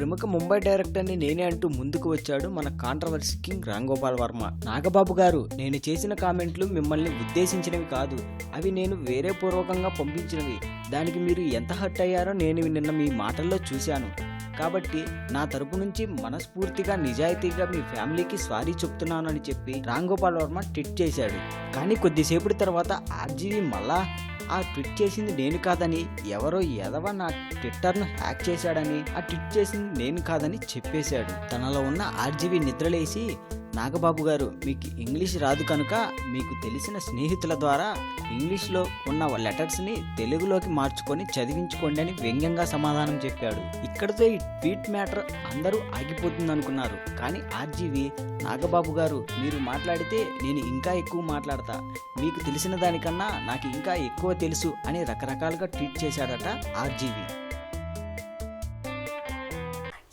ప్రముఖ ముంబై డైరెక్టర్ని నేనే అంటూ ముందుకు వచ్చాడు మన కాంట్రవర్సీ కింగ్ రాంగోపాల్ వర్మ. నాగబాబు గారు నేను చేసిన కామెంట్లు మిమ్మల్ని ఉద్దేశించినవి కాదు. అవి నేను వేరే పూర్వకంగా పంపించినవి. దానికి మీరు ఎంత హర్ట్ అయ్యారో నేను నిన్న మీ మాటల్లో చూశాను. కాబట్టి నా తరపు నుంచి మనస్ఫూర్తిగా నిజాయితీగా మీ ఫ్యామిలీకి సారీ చెప్తున్నానని చెప్పి రాంగోపాల్ వర్మ ట్వీట్ చేశాడు. కానీ కొద్దిసేపటి తర్వాత ఆర్జీవి మళ్ళా ఆ ట్వీట్ చేసింది నేను కాదని ఎవరో ఎదవ నా ట్విట్టర్ను హ్యాక్ చేశాడని ఆ ట్వీట్ చేసింది నేను కాదని చెప్పేశాడు. తనలో ఉన్న ఆర్జీవి నిద్రలేసి నాగబాబు గారు మీకు ఇంగ్లీష్ రాదు కనుక మీకు తెలిసిన స్నేహితుల ద్వారా ఇంగ్లీష్లో ఉన్న లెటర్స్ని తెలుగులోకి మార్చుకొని చదివించుకోండి అని వ్యంగ్యంగా సమాధానం చెప్పాడు. ఇక్కడితో ఈ ట్వీట్ మ్యాటర్ అందరూ ఆగిపోతుంది అనుకున్నారు కానీ ఆర్జీవి నాగబాబు గారు మీరు మాట్లాడితే నేను ఇంకా ఎక్కువ మాట్లాడతా. మీకు తెలిసిన దానికన్నా నాకు ఇంకా ఎక్కువ తెలుసు అని రకరకాలుగా ట్వీట్ చేశాడట ఆర్జీవి.